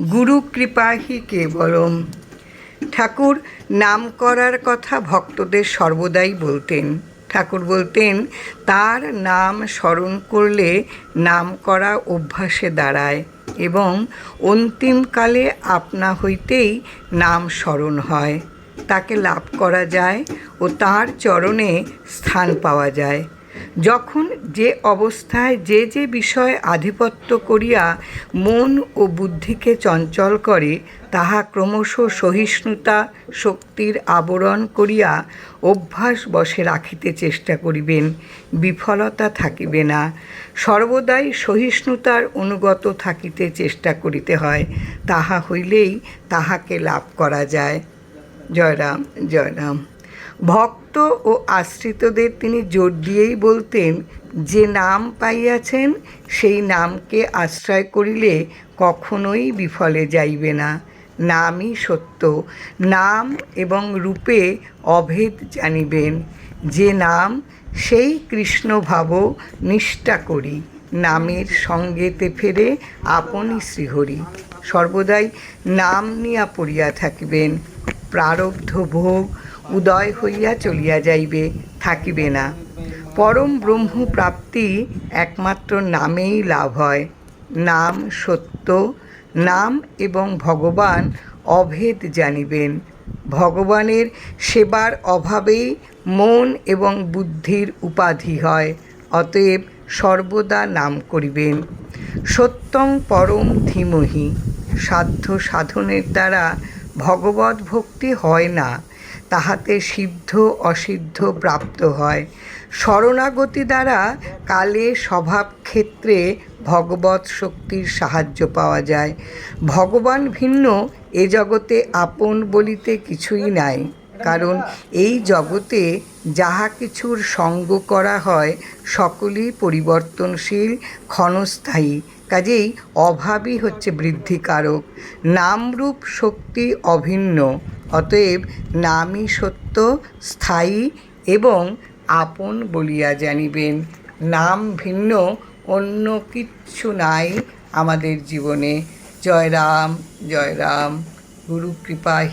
গুরু কৃপা কৃপাহি কেবলম। ঠাকুর, নাম করার কথা ভক্তদের সর্বদাই বলতেন। ঠাকুর বলতেন, তার নাম স্মরণ করলে নাম করা অভ্যাসে দাঁড়ায় এবং অন্তিমকালে আপনা হইতেই নাম স্মরণ হয়। তাকে লাভ করা যায় ও তার চরণে স্থান পাওয়া যায়। যখন যে অবস্থায় যে যে বিষয় আধিপত্য করিয়া মন ও বুদ্ধিকে চঞ্চল করে, তাহা ক্রমশ সহিষ্ণুতা শক্তির আবরণ করিয়া অভ্যাস বশে রাখিতে চেষ্টা করিবেন, বিফলতা থাকিবে না। সর্বদাই সহিষ্ণুতার অনুগত থাকিতে চেষ্টা করিতে হয়, তাহা হইলেই তাহাকে লাভ করা যায়। জয়রাম জয়রাম। ভক্ত ও আশ্রিতদের তিনি জোর দিয়েই বলতেন, যে নাম পাইয়াছেন, সেই নামকে আশ্রয় করিলে কখনোই বিফলে যাইবে না। নামই সত্য। নাম এবং রূপে অভেদ জানিবেন। যে নাম, সেই কৃষ্ণ ভাব নিষ্ঠা করি। নামের সঙ্গেতে ফেরে আপনি শ্রীহরি। সর্বদাই নাম নিয়া পড়িয়া থাকিবেন। প্রারব্ধ ভোগ উদয় হইয়া চলিয়া যাইবে, থাকিবে না। পরম ব্রহ্ম প্রাপ্তি একমাত্র নামেই লাভ হয়। নাম সত্য, নাম এবং ভগবান অভেদ জানিবেন। ভগবানের সেবার অভাবেই মন এবং বুদ্ধির উপাধি হয়, অতএব সর্বদা নাম করিবেন। সত্যং পরম ধীমহি। সাধ্য সাধনের দ্বারা ভগবত ভক্তি হয় না। তাহাতে সিদ্ধ অসিদ্ধ প্রাপ্ত হয়। শরণাগতি দ্বারা কালে স্বভাব ক্ষেত্রে ভগবত শক্তির সাহায্য পাওয়া যায়। ভগবান ভিন্ন, এ জগতে আপন বলিতে কিছুই নাই। কারণ এই জগতে যাহা কিছুর সঙ্গ করা হয়, সকলই পরিবর্তনশীল, ক্ষণস্থায়ী, কাজেই অভাবই হচ্ছে বৃদ্ধিকারক। নামরূপ শক্তি অভিন্ন। অতএব নামই সত্য, স্থায়ী এবং আপন বলিয়া জানিবেন। নাম ভিন্ন, অন্য কিচ্ছু নাই আমাদের জীবনে। জয় রাম জয় রাম। গুরু কৃপা